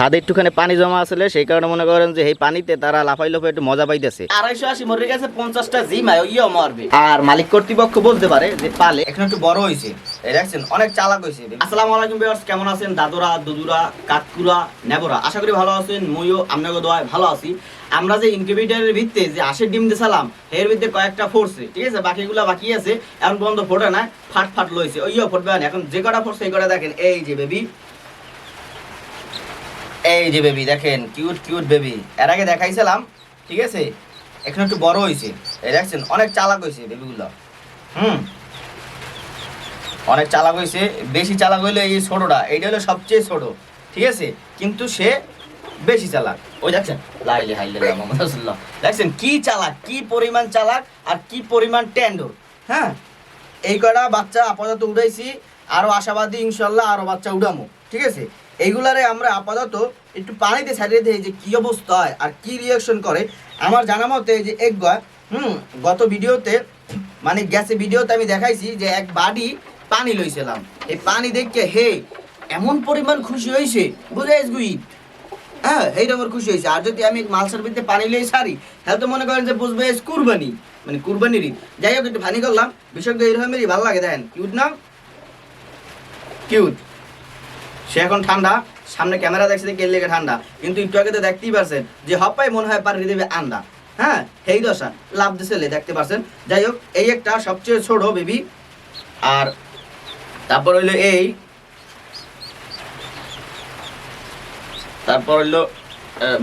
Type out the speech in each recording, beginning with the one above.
ছাদে একটুখানি পানি জমা আসলে সেই কারণে মনে করেন যে এই পানিতে তারা লাফাই লাফাই একটু মজা পাইতেছে। আড়াইশো আশি মরে গেছে পঞ্চাশটা জিমায় ইয়ে মারবে। আর মালিক কর্তৃপক্ষ বলতে পারে যে পালে এখন একটু বড় হয়েছে দেখছেন অনেক চালাক হয়েছে আসসালামু আলাইকুম ভিউয়ার্স কেমন আছেন? দাদুরা দুদুরা কাকুরা নেবরা। আশা করি ভালো আছেন মইও আপনাকে দোয়ায় ভালো আছি। আমরা যে ইনকিউবেটরের ভিত্তে যে আশের ডিম দিয়েছিলাম এর ভিত্তে কয়েকটা ফোরছে ঠিক আছে? বাকিগুলো বাকি আছে। এখন পর্যন্ত ফোটে না ফাট ফাট লইছে ওইও ফুটবে না। এখন যে কটা ফোরছে এই কটা দেখেন। এই যে বেবি এই যে বেবি দেখেন কিউট কিউট বেবি এর আগে দেখাইছিলাম, ঠিক আছে? এখন একটু বড় হয়েছে এই দেখছেন, অনেক চালাক হয়েছে বেবিগুলো হুম? অনেক চালাক হয়েছে বেশি চালাক হইলে এই ছোটটা। এইটা হলো সবচেয়ে ছোট, ঠিক আছে? কিন্তু সে বেশি চালাক। ওই দেখছেন লাইলে হাইলে মোহাম্মদ রাসূলুল্লাহ। দেখছেন, কি চালাক, কি পরিমাণ চালাক আর কি পরিমাণ টেন্ডর হ্যাঁ? এই কটা বাচ্চা আপাতত উঠাইছি। আরও আশাবাদী, ইনশাল্লাহ আরও বাচ্চা উঠামো ঠিক আছে? এইগুলারে আমরা আপাতত একটু পানিতে ছাড়িয়ে দিই যে কি অবস্থা হয় আর কি রিয়াকশন করে। আমার জানা মতে যে এক হুম, গত ভিডিওতে মানে গ্যাসে ভিডিওতে আমি দেখাইছি যে এক বাড়ি পানি লইছিলাম। এই পানি দেখে, হে, এমন পরিমাণ খুশি হয়েছে বুঝাইস গুই? হ্যাঁ এইরকম খুশি হয়েছে আর যদি আমি মালসার ভিতরে পানি লই সারি তাহলে তো মনে করেন যে বুঝবে কুরবানি। মানে কুরবানির যাই হোক, একটু ভানি করলাম। বিষয়টা এইরকমেরই ভালো লাগে, দেখেন। কিউট না? কিউট সে এখন ঠান্ডা, সামনে ক্যামেরা দেখছে দেখে লেগে ঠান্ডা। কিন্তু একটু আগে তো দেখতেই পারছেন যে হপাই মনে হয় পারি দেবে আন্ডা। হ্যাঁ এই দশা, লাভ দিছে দেখতে পারছেন। যাই হোক, এই একটা সবচেয়ে ছোট বেবি আর তারপর হইল এই। তারপর হইল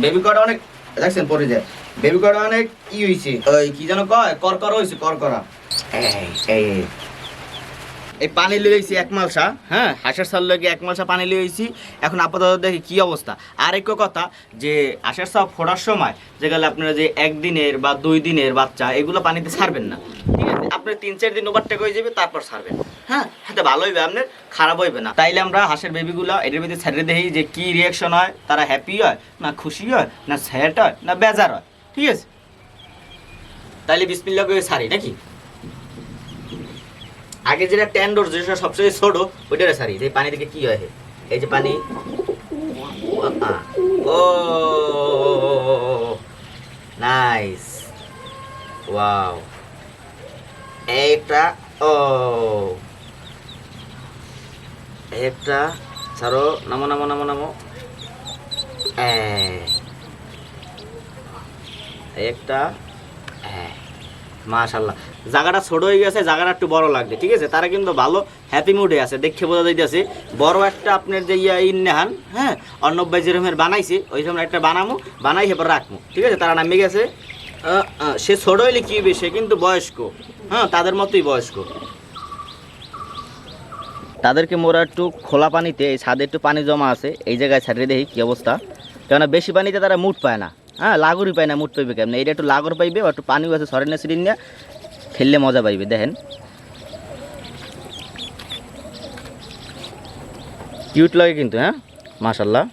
বেবি কটা অনেক দেখছেন পরে যায় বেবি কটা অনেক ই হয়েছে ওই কি যেন কয়? করকরা হইছে করকরা এই এই। এই। পানি লইছি এক মালসা হ্যাঁ? হাঁসের সাল লগে এক মালসা পানি লইছি এখন আপাতত দেখি কি অবস্থা। আর এক কথা যে, হাঁসের সাপ ফোটার সময় যেগুলো আপনারা যে একদিনের বা দুই দিনের বাচ্চা, এগুলো পানিতে ছাড়বেন না। ঠিক আছে? আপনি তিন, চার দিন ওভারটেক হয়ে যাবে, তারপর ছাড়বেন। হ্যাঁ? হাতে ভালো হইবে আপনার, খারাপ হইবে না। তাইলে আমরা হাঁসের বেবিগুলো এটার ভিতরে ছেড়ে দেখি যে কি রিয়াকশন হয়, তারা হ্যাপি হয়, না খুশি হয়, না স্যাড হয়, না বেজার হয়। ঠিক আছে? তাইলে বিসমিল্লা করে ছাড়ি, নাকি? আগে যেটা ট্যান্ডোর যেটা সবচেয়ে ছোট, ওইটারে সারি এই পানি থেকে কি হয়? এই যে পানি। ও, নাইস। ওয়াও। একটা ও। একটা নামো নামো নামো নামো। এই। একটা হ্যাঁ মাশাল্লাহ। জায়গাটা ছোট হয়ে গেছে, জায়গাটা একটু বড় লাগবে, ঠিক আছে? তারা কিন্তু ভালো হ্যাপি মুডে আছে, দেখে বোঝা যাইতেছে। বড় একটা আপনার যে ইয়া ইন্নেহান হ্যাঁ? অর্ণব ভাই যেরকমের বানাইছে, ওই সময় একটা বানামু বানাই এবার রাখব ঠিক আছে? তারা নামে গেছে। সে ছোট হইলে কি হবে? সে কিন্তু বয়স্ক হ্যাঁ? তাদের মতোই বয়স্ক। তাদেরকে মোরা একটু খোলা পানিতে, এই ছাদে একটু পানি জমা আছে, এই জায়গায় ছাড়িয়ে দেখি কি অবস্থা। কেননা বেশি পানিতে তারা মুট পায় না হ্যাঁ? লাগরই পায় না মুট পাইবে কেমন? এটা একটু লাগর পাইবে, একটু পানিও আছে সরেন সিরিন নিয়ে খেললে মজা পাইবে, দেখেন। কিউট লাগে কিন্তু হ্যাঁ? মাশাল্লাহ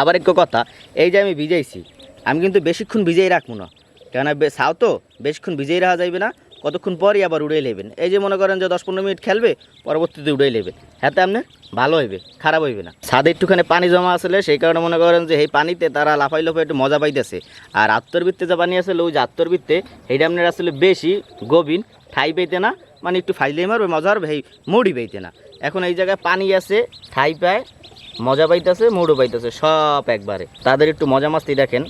আবার একটু কথা, এই যে আমি ভিজাইছি, আমি কিন্তু বেশিক্ষণ ভিজেই রাখব না। কেননা ছাও তো, বেশিক্ষণ ভিজেই রাখা যাইবে না। কতক্ষণ পরই আবার উড়াই নেবেন। এই যে মনে করেন যে দশ পনেরো মিনিট খেলবে, পরবর্তীতে উড়াই নেবেন। হ্যাঁ আপনি? ভালো হইবে, খারাপ হইবে না। ছাদে একটুখানি পানি জমা আসলে সেই কারণে মনে করেন যে এই পানিতে তারা লাফাই লাফাই একটু মজা পাইতেছে। আর আত্মরবৃত্তে যে পানি আসলে, ওই যে আত্মরবৃত্তে এইটা আপনার আসলে বেশি গভীর, ঠাই পেইতে না মানে একটু ফাইলেই মারবে, মজা হবে এই মুড়ি পাইতে না। এখন এই জায়গায় পানি আছে, ঠাই পায়, মজা পাইতেছে, মুড়ো পাইতেছে, সব একবারে। তাদের একটু মজা মাস্তি দেখেন,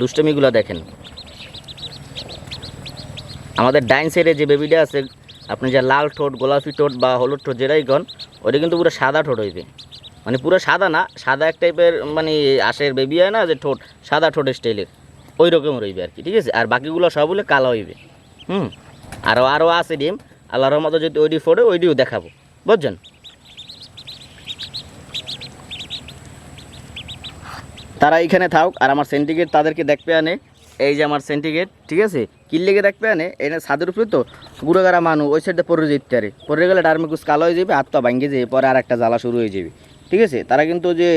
দুষ্টমিগুলো দেখেন। আমাদের ডাইন সাইডে যে বেবিটা আছে, আপনি যে লাল ঠোঁট, গোলাপি ঠোঁট বা হলুদ ঠোঁট যেটাই কন, ওটা কিন্তু পুরো সাদা ঠোঁট হইবে। মানে পুরো সাদা না, সাদা এক টাইপের মানে আশের বেবি হয় না যে ঠোঁট, সাদা ঠোঁটের স্টাইলের ওই রকম রইবে আর কি, ঠিক আছে? আর বাকিগুলো সব হলে কালো হইবে। হুম? আরও আরও আছে ডিম। আল্লাহর মতো যদি ওইডি ফোড়ে ওইডিও দেখাবো। বুঝছেন? তারা এইখানে থাক আর আমার সেন্টিগেট তাদেরকে দেখবে আনে। এই যে আমার সেন্টিগেট ঠিক আছে? কিল্লেগে দেখবে আনে এনে ছাদের উপরে তো গুড়োগারা মানুষ ওই সাইডে পড়ে যেতে পারে। পরে গেলে ডারমিকুস কালো হয়ে যাবে পা ভাঙ্গে যাবে, পরে আর একটা জ্বালা শুরু হয়ে যাবে। ঠিক আছে? তারা কিন্তু যে,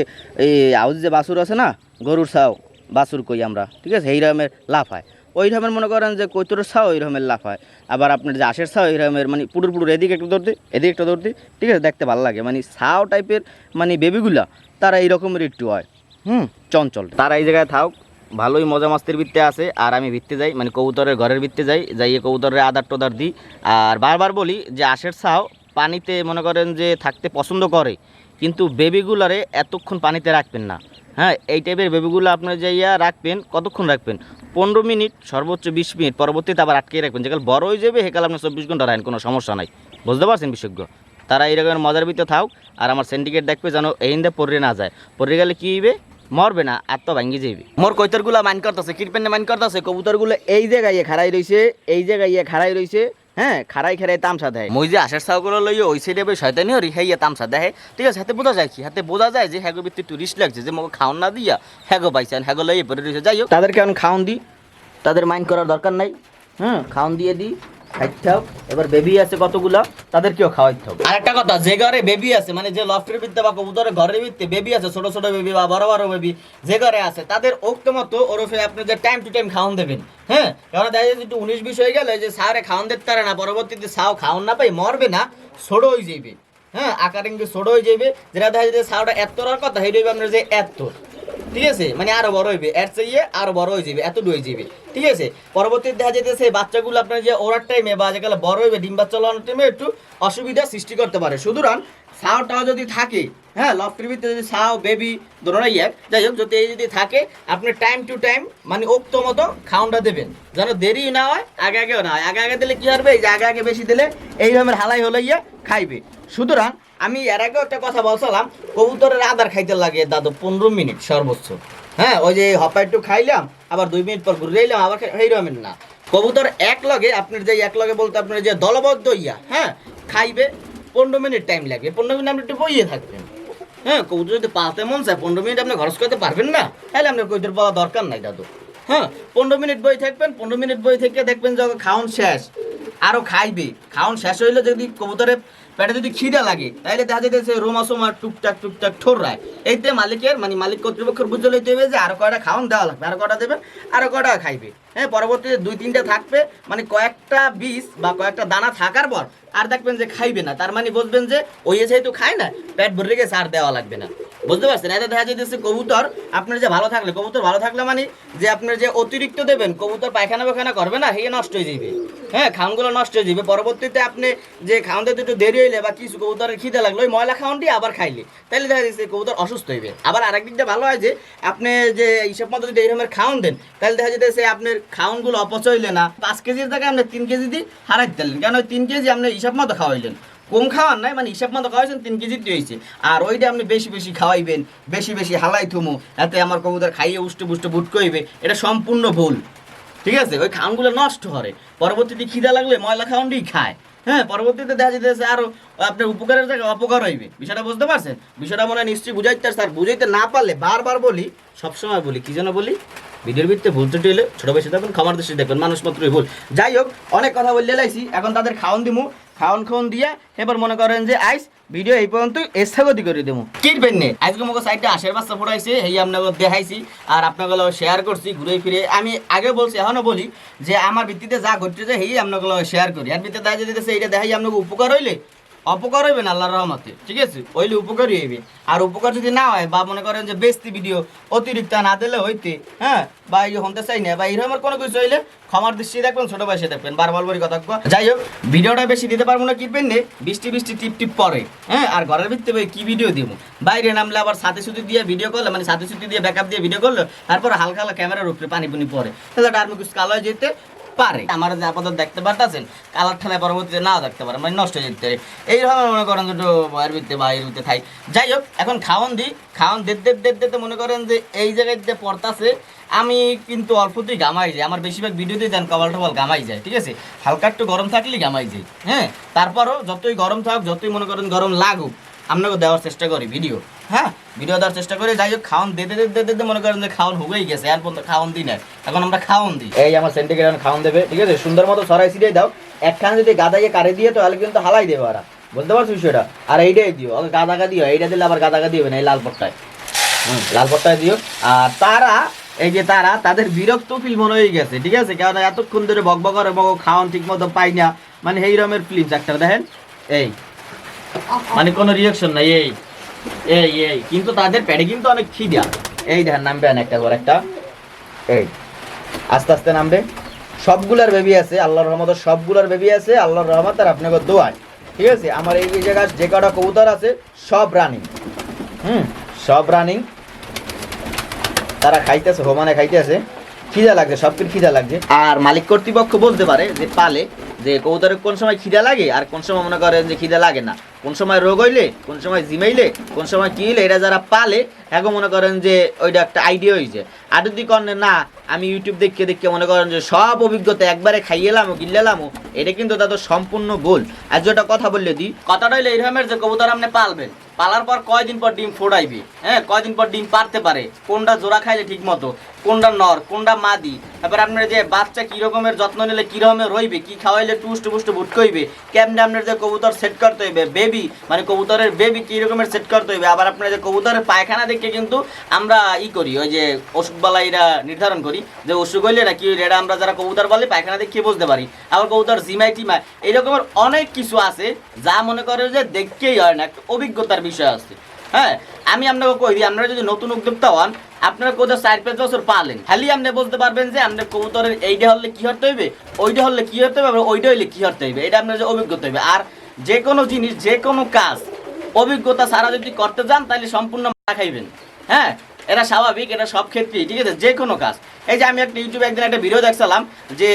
এই আউজ যে বাসুর আছে না, গরুর সাও বাছুর কই আমরা, ঠিক আছে? এই রকমের লাভ লাফায় ওই রকমের মনে করেন যে কৈতরের ছাও, ওই রকমের লাফ হয়। আবার আপনার যে আশের ছাও, ওই রকমের মানে পুরুর পুরুর এদিকে একটু দৌড়তে এদিকে একটু দৌড়তে ঠিক আছে? দেখতে ভালো লাগে। মানে ছাও টাইপের মানে বেবিগুলা তারা এই রকমের একটু হয়। হুম? চঞ্চল। তারা এই জায়গায় থাক ভালোই মজা মাস্তির ভিত্তে আছে, আর আমি ভিত্তে যাই মানে কবুতরের ঘরের ভিত্তে যাই, যাইয়ে কবুতরের আদার টোদার দিই। আর বারবার বলি যে আশের ছাও পানিতে মনে করেন যে থাকতে পছন্দ করে, কিন্তু বেবিগুলারে এতক্ষণ পানিতে রাখবেন না। হ্যাঁ এই টাইপের বেবিগুলো আপনার যাইয়া রাখবেন, কতক্ষণ রাখবেন? পনেরো মিনিট, সর্বোচ্চ বিশ মিনিট, পরবর্তীতে আবার আটকে রাখবেন। যেকাল বড় হয়ে যাবে সেকাল আপনার চব্বিশ ঘণ্টা রাখেন, কোনো সমস্যা নাই। বুঝতে পারছেন বিশেষজ্ঞ? তারা এইরকম মজার ভিতরে থাক, আর আমার সিন্ডিকেট দেখবে যেন এইন্দে পড়ে না যায়। পড়ে গেলে কী হইবে? মরবে না, আর তো ভাঙ্গি যাইবে। মোর কৈতরগুলা মাইন করতেছে, কিরপেনে মাইন করতেছে, কবুতরগুলো এই জায়গায় খাড়াই রইছে, এই জায়গায় খাড়াই রইছে হ্যাঁ খাড়াই খাড়াই তামসা দেয়। মই যে আশের সাউগুলো লইয়ে ওই সাইডে বেশ শয়তানি হরি হ্যাঁ তামসা দেয়। ঠিক আছে, হাতে বোঝা যায় কি, হাতে বোঝা যায় যে হ্যাগো ভিত্তি টুরিস্ট লাগছে, যে মোক খাওয়ান না দিয়া হ্যাগো পাইছেন হ্যাগো লইয়ে পড়ে রয়েছে যাই হোক, তাদেরকে এখন খাওয়ান দিই তাদের মাইন্ড করার দরকার নাই হ্যাঁ খাওয়ান দিয়ে দিই খাইতে হোক এবার বেবি আছে কতগুলা? তাদেরকেও খাওয়াইতে হবে। আর একটা কথা, যে ঘরে বেবি আছে মানে যে লফটের ভিত্তে বা কবুতরের ঘরের ভিত্তে বেবি আছে, ছোট ছোট বেবি বা বড় বড় বেবি যে ঘরে আছে, তাদের ওক্ত মতো ওরফে আপনি যে টাইম টু টাইম খাওয়ান দেবেন হ্যাঁ? কারণ দেখা যাচ্ছে একটু উনিশ বিশ হয়ে গেলে যে সারে খাওয়ান দিতে পারে না, পরবর্তীতে সাও খাওয়ান না পাই মরবে না, ছোট হয়ে যাইবে হ্যাঁ? আকার ইঙ্গি ছোট হয়ে যাবে যেটা দেখা যাচ্ছে সাওটা এত কথা হেঁটে আপনার যে এত। ঠিক আছে? মানে আরও বড় হইবে। এর চাইয়ে আরও বড় হয়ে যাবে এত হয়ে যাবে ঠিক আছে? পরবর্তীতে দেখা যেতেছে বাচ্চাগুলো আপনার যে ওরার টাইমে বা যেগুলো বড় হইবে ডিম বাচ্চা লাগানোর টাইমে একটু অসুবিধা সৃষ্টি করতে পারে। সুতরাং সাওটাও যদি থাকে হ্যাঁ লফটের ভিতরে যদি সাও বেবি দোনোটাই এক যাই হোক, যদি এই যদি থাকে, আপনি টাইম টু টাইম মানে উক্ত মতো খাউনটা দেবেন। যেন দেরি না হয়, আগে আগেও না হয়। আগে আগে দিলে কী হবে? এই যে আগে আগে বেশি দিলে এইভাবে হালাই হলাইয়া খাইবে। সুতরাং আমি এর আগেও একটা কথা বলছিলাম, কবুতরের আদার খাইতে লাগে দাদু পনেরো মিনিট সর্বোচ্চ। হ্যাঁ ওই যে হপা একটু খাইলাম, আবার দুই মিনিট পর ঘুরে এলাম, আবার খাই রকমের না। কবুতর এক লগে, আপনার যে এক লগে বলতে আপনার যে দলবদ্ধ ইয়া হ্যাঁ খাইবে, পনেরো মিনিট টাইম লাগবে পনেরো মিনিট আপনি একটু বইয়ে থাকবেন। হ্যাঁ কবুতর যদি পালতে মন চায়, পনেরো মিনিট আপনি খরচ করতে পারবেন না। তাহলে আপনার কবুতর পাওয়া দরকার নাই দাদু। হ্যাঁ পনেরো মিনিট বই থাকবেন, পনেরো মিনিট বই থেকে দেখবেন যখন খাওয়ান শেষ। আরও খাইবে। খাওয়ান শেষ হইলে যদি কবুতরের পেটে যদি খিদা লাগে, তাহলে দেখা যেতেছে রোমা সোমা টুকটাক টুকটাক ঠোররায়। এইতে মালিকের মানে মালিক কর্তৃপক্ষের বুঝতে লইতে হবে যে আরও কয়টা খাওয়ান দেওয়া লাগবে, আরও কয়টা দেবে আরও কয়টা খাইবে। হ্যাঁ পরবর্তীতে দুই তিনটা থাকবে মানে কয়েকটা বিষ বা কয়েকটা দানা থাকার পর আর দেখবেন যে খাইবে না। তার মানে বুঝবেন যে, ওই এসে তো খায় না, পেট ভরে গেছে, আর দেওয়া লাগবে না। বুঝতে পারছেন? এটা দেখা যেতেছে কবুতর আপনার যে ভালো থাকলে, কবুতর ভালো থাকলে মানে যে আপনার যে অতিরিক্ত দেবেন, কবুতর পায়খানা পায়খানা করবে না হেয়ে নষ্ট হয়ে যাবে হ্যাঁ খাউনগুলো নষ্ট হয়ে যাবে পরবর্তীতে আপনি যে খাওয়ান দিতে একটু দেরি হইলে বা কিছু কবুতরের খিদে লাগল, ওই ময়লা খাওয়ানটি আবার খাইলে। তাহলে দেখা যাচ্ছে কবুতর অসুস্থ হইবে। আবার আরেক দিকটা ভালো হয় যে, আপনি যে হিসাব মতো যদি এইরকমের খাওয়ান দেন তাহলে দেখা যেতেছে আপনার খাওয়ানগুলো অপচয় হইলে না। পাঁচ কেজির জায়গায় আপনি তিন কেজি দিয়ে হারাই দিলেন কারণ ওই তিন কেজি আপনি হিসাব মতো খাওয়াইলেন। কম খাওয়ান নাই মানে হিসাব মতো খাওয়াইছেন, তিন কেজি হয়েছে আর ওইটা আপনি বেশি বেশি খাওয়াইবেন, বেশি বেশি হালাই থুমু, এতে আমার কবুতর খাইয়ে উষ্টে পুষ্টে বুট কইবে এটা সম্পূর্ণ ভুল। ঠিক আছে? ওই খাওয়ানগুলো নষ্ট করে। পরবর্তীতে খিদা লাগলে ময়লা খাওয়ানটি খায়। হ্যাঁ পরবর্তীতে দেখা যেতেছে আরও আপনার উপকারের জায়গায় অপকার হইবে। বিষয়টা বুঝতে পারছেন? বিষয়টা মনে হয় নিশ্চয়ই বুঝাইতে স্যার, বুঝাইতে না পারলে বারবার বলি, সবসময় বলি, কি যেন বলি? ভিডিওর ভিত্তিতে ভুল ত্রুটি হলে ছোট বেশি দেখবেন খামার দৃষ্টি দেখবেন, মানুষ মাত্রই ভুল। যাই হোক, অনেক কথা বললে লাইছি, এখন তাদের খাওয়ান দিমু। খাওয়ান খাওন দিয়া এবার মনে করেন যে, আইস ভিডিও এই পর্যন্ত স্থগতি করে দেবো। কিনবেন নে আজকে মোক সাইডটা আশীর্বাদ বাচ্চা ফোটাইছে এই আপনাকে দেখাইছি, আর আপনাকে শেয়ার করছি ঘুরে ফিরে। আমি আগে বলছি, এখনও বলি যে, আমার ভিত্তিতে যা ঘটতেছে সেই আপনাকে শেয়ার করি। আর ভিত্তিতে দেখা যেতেছে এইটা দেখাই আপনাকে উপকার হইলে অপকার হইবে না, আল্লাহর রহমতে, ঠিক আছে? হইলে উপকারই হইবে। আর উপকার যদি না হয়, বা মনে করেন যে বেস্তি ভিডিও অতিরিক্ত না দিলে হইতে হ্যাঁ? বা এই হতে চাই না, বা এরকম কোনো কিছু হইলে ক্ষমার দৃষ্টি দেখবেন, ছোট বয়সে দেখবেন, বারবার বলি কথা। যাই হোক, ভিডিওটা বেশি দিতে পারব না কিনবেন নে, বৃষ্টি বৃষ্টি টিপ টিপ পরে হ্যাঁ? আর ঘরের ভিত্তিতে কি ভিডিও দিব? বাইরে নামলে আবার সাথে সুতি দিয়ে ভিডিও করলে মানে সাথে সুতি দিয়ে ব্যাকআপ দিয়ে ভিডিও করলে, তারপর হালকা হালকা ক্যামেরার উপরে পানি পুনি পরে। তাহলে কিছু কালো যেতে পারে। আমার যে আপাতত দেখতে পারতেছেন, কালার ঠেলায় পরবর্তীতে নাও দেখতে পারে মানে নষ্ট হয়ে যেতে পারে। এইভাবে মনে করেন দুটো বয়ের ভিত্তে বা এর ভিত্তে থাই। যাই হোক, এখন খাওয়ান দিই খাওয়ান দেড় দেড় দেড় দিতে মনে করেন যে এই জায়গায় যে পড়তাছে, আমি কিন্তু অল্পতেই গামাই যাই। আমার বেশিরভাগ ভিডিওতেই দেন কবাল টপাল গামাই যায়, ঠিক আছে? হালকা একটু গরম থাকলেই গামাই যায় হ্যাঁ? তারপরও যতই গরম থাক যতই মনে করেন গরম লাগুক আপনাকে দেওয়ার চেষ্টা করি ভিডিও হ্যাঁ ভিডিও দেওয়ার চেষ্টা করি, যাই হোক খাওয়ান দিতে দিতে দিতে মনে করেন যে খাওয়ান হয়েই গেছে, আর পর্যন্ত খাওয়ান দিই না এখন আমরা খাওয়ান দিই। এই আমার সেন্টিগ্রেড খাওয়ান দেবে, ঠিক আছে? সুন্দর মতো সরাই ছিটিয়ে দাও। একখান যদি গাদাইয়ে কারে দিয়ে তাহলে কিন্তু হালাই দেবে ওরা। বুঝতে পারছ বিষয়টা? আর এইটাই দিও, ওকে গাদা গাদি দিও, এইটা দিলে আবার গাদা গাদি হবে না, এই লাল পট্টায়। হুম, লাল পট্টায় দিও। আর তারা, এই যে তারা, তাদের বিরক্ত ফিল মনে হয়ে গেছে, ঠিক আছে? কারণ এতক্ষণ ধরে বকবক করে, বক খাওয়ান ঠিক মতো পাই না। মানে এই রকমের ফিল্ম একটা দেখেন? এই মানে কোনো রিয়াকশন নাই, এই এই এই। কিন্তু তাদের পেটে কিন্তু অনেক খিদা এই দেখেন, নামবে একটা করে একটা। এই, আস্তে আস্তে নামবে। সবগুলার বেবি আছে, আল্লাহর রহমত সবগুলার বেবি আছে, আল্লাহর রহমত আর আপনাকে দোয়ায় ঠিক আছে? আমার এই জায়গায় যে কটা কবুতর আছে, সব রানিং হুম, সব রানিং তারা খাইতেছে, হোমানে খাইতেছে। খিদা লাগছে, সব কিছু খিদা লাগছে। আর মালিক কর্তৃপক্ষ বলতে পারে যে, পালে যে কবুতরের কোন সময় খিদা লাগে আর কোন সময় মনে করেন যে খিদা লাগে না। কোন সময় রোগ হইলে কোন সময় জিমাইলে কোন সময় কি হইলে এটা যারা পালে এখন মনে করেন যে ওইটা একটা আইডিয়া হয়েছে আর যদি করেন না, আমি ইউটিউব দেখে দেখে মনে করেন যে সব অভিজ্ঞতা একবারে খাইয়েলাম গিল্লালাম এটা কিন্তু তাদের সম্পূর্ণ গোল আর যেটা কথা বললে দি, কথাটা হইলে এইরকমের যে কবুতর আপনি পালবেন, পালার পর কয়দিন পর ডিম ফোড়াইবে হ্যাঁ কয়দিন পর ডিম পারতে পারে, কোনটা জোড়া খাইলে ঠিক মতো কোনটা নর, কোনটা মাদি, তারপর আপনার যে বাচ্চা কি রকমের যত্ন নিলে কি রকমের রইবে, কি খাওয়াইলে টুষ্ট পুষ্ট বুট কইবে কেমনে আপনার যে কবুতর সেট করতে হইবে বেবি মানে কবুতরের বেবি কি রকমের সেট করতে হইবে, আবার আপনার যে কবুতরের পায়খানা দেখে কিন্তু আমরা ই করি, ওই যে অসুখ বালাইরা নির্ধারণ করি যে অসুখ হইলে না কি এটা আমরা যারা কবুতর বলে পায়খানা দেখে বুঝতে পারি। আবার কবুতর জিমাই টিমাই এই রকমের অনেক কিছু আছে যা মনে করে যে দেখতেই হয় না, একটা অভিজ্ঞতার বিষয় আছে। হ্যাঁ আমি আপনাকে কই দিই, আপনারা যদি নতুন উদ্যোক্তা হন, আপনারা কোথাও চার পাঁচ বছর পালেন। খালি আপনি বুঝতে পারবেন যে আপনার কবুতরের এইটা হলে কি হতে হইবে ওইটা হলে কি হতে হবে ওইটা হইলে কি হতে হইবে, এটা আপনার যে অভিজ্ঞতা হইবে। আর যে কোনো জিনিস, যে কোনো কাজ অভিজ্ঞতা ছাড়া যদি করতে যান, তাহলে সম্পূর্ণ মারা খাইবেন। হ্যাঁ? এটা স্বাভাবিক, এটা সব ক্ষেত্রেই, ঠিক আছে? যে কোনো কাজ। এই যে আমি একটা ইউটিউবে একদিন একটা ভিডিও দেখছিলাম যে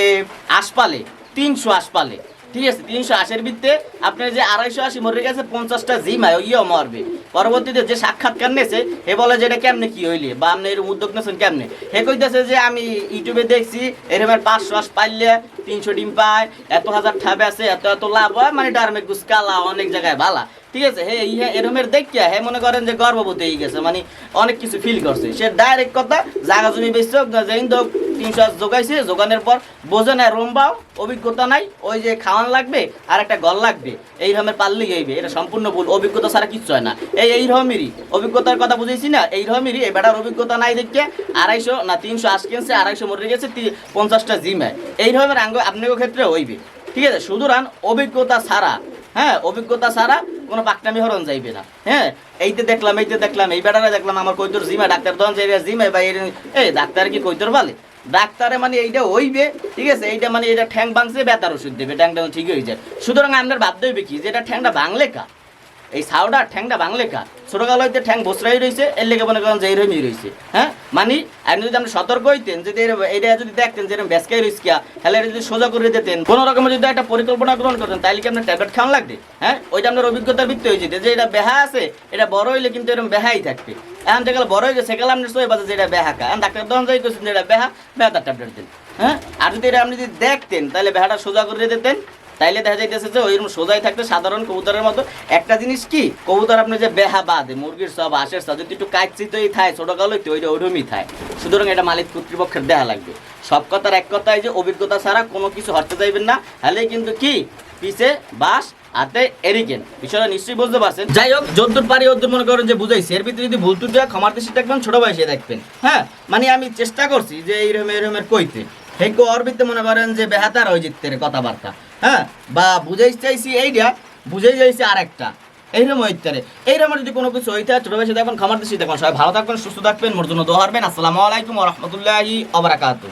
আশপালে তিনশো আশপালে ঠিক আছে? তিনশো আশির ভিত্তে আপনার যে আড়াইশো আশি মরে গেছে, পঞ্চাশটা জিমায় ইয়েও মরবে। পরবর্তীতে যে সাক্ষাৎকার নেছে হে বলে যে এটা কেমনে কি হইলে, বা আপনি এরকম উদ্যোগ নেছেন কেমনে? হে কইতেছে যে আমি ইউটিউবে দেখছি এরকমের পাঁচশো আশ পাইলে তিনশো ডিম পায়, এত হাজার ঠাবে আছে, এত এত লাভ হয় মানে ডারমে গুসকালা অনেক জায়গায় ভালা ঠিক আছে? হে, ইহা এরমের দেখিয়া হে মনে করেন যে গর্ভবতী হয়ে গেছে মানে অনেক কিছু ফিল করছে। সে ডাইরেক্ট কথা, জায়গা জমি বেচছে যেদিন তো তিনশো জোগাইছে, জোগানোর পর বোঝে না রম্বাও অভিজ্ঞতা নাই, ওই যে খাওয়ান লাগবে আর একটা গল লাগবে, এই রকমের পারলেই হইবে, এটা সম্পূর্ণ ভুল, অভিজ্ঞতা ছাড়া কিচ্ছু হয় না। এই এই রকমেরই অভিজ্ঞতার কথা বুঝেছি না, এই রকমেরই এই বেটার অভিজ্ঞতা নাই দেখে আড়াইশো না তিনশো আশি গেছে আড়াইশো মরে গেছে পঞ্চাশটা জিমায় এই রকমের আঙ্গ আপনার ক্ষেত্রে হইবে। ঠিক আছে? সুতরাং অভিজ্ঞতা ছাড়া হ্যাঁ অভিজ্ঞতা ছাড়া কোনো পাকটামি হরণ যাইবে না। হ্যাঁ এইতে দেখলাম এইতে দেখলাম, এই বেটারে দেখলাম, আমার কৈতর জিমা, ডাক্তার তখন জিমা, বা এই ডাক্তার কি কৈতর বলে? ডাক্তারে মানে এইটা হইবে, ঠিক আছে? এইটা মানে এটা ঠ্যাং ভাঙছে, বেতার ওষুধ দেবে। ঠ্যাংটা ঠিক হয়ে যায়। সুতরাং আপনার ভাবতে হইবে কি, যে এটা ঠ্যাংটা ভাঙলে কা এই সাউডা ঠ্যাংটা ভাঙলে কা? ছোটকাল হইতে ঠ্যাং বসরাই রয়েছে এর লেগে মনে করেন যে এইরকমই রয়েছে হ্যাঁ মানে আপনি যদি আপনি সতর্ক হইতেন যদি এটা যদি দেখতেন যে এরকম ব্যাসকাই রয়েছে কিয়া, তাহলে এটা যদি সোজা করে দিতেন, কোনো রকমের যদি একটা পরিকল্পনা গ্রহণ করতেন তাহলে কি আপনার ট্যাবলেট খাওয়ান লাগবে হ্যাঁ ওইটা আপনার অভিজ্ঞতার ভিত্তি হয়ে যে এটা বেহা আছে, এটা বড় হইলে কিন্তু এরকম বেহাই থাকবে এখন যেগুলো বড় হয়ে গেছে সেগুলো আপনার সবাই বাজে যে এটা বেহা এখন ডাক্তার দোকান করছেন যে এটা বেহা বেহা তার ট্যাবলেট দিন হ্যাঁ আর যদি এটা আপনি যদি দেখতেন, তাহলে বেহাটা সোজা করে দিতেন তাইলে দেখা যাইতেছে যে ওইরকম সোজাই থাকতে সাধারণ কবুতরের মতো। একটা জিনিস কি, কবুতর আপনি যে বেহা বাদে, মুরগির সব হাঁসের সব, যদি একটু কাচ্ছিতই থায় ছোট কালো ওইটা ওইরকমই থায়। সুতরাং এটা মালিক কর্তৃপক্ষের দেখা লাগবে। সব কথার এক কথাই যে অভিজ্ঞতা ছাড়া কোনো কিছু হরতে যাইবেন না তাহলে কিন্তু কি, পিছে, বাস, হাতে এরিকেন বিষয়টা নিশ্চয়ই বুঝতে পারছেন। যাই হোক, যদ্দূর পারি ওদ্দূর মনে করেন যে বুঝাইছি। এর ভিতরে যদি ভুল যায় ক্ষমার দেশে দেখবেন, ছোট বয়সে দেখবেন। হ্যাঁ মানে আমি চেষ্টা করছি যে এইরকম এরকমের কইতে। হেকো অরবিতে মনে করেন যে বেহাতার হয়ে যেতে রে কথাবার্তা। হ্যাঁ বা বুঝাই চাইছি এইটা বুঝাই যাইছি আরেকটা। এইরকম রে এইরকম যদি কোনো কিছু হইতে হয়, ভাই বয়সে দেখবেন খামার দিচ্ছি দেখুন সবাই ভালো থাকবেন সুস্থ থাকবেন মোর জন্য দোয়া আসসালামু আলাইকুম রহমতুল্লাহি অবরাকাতু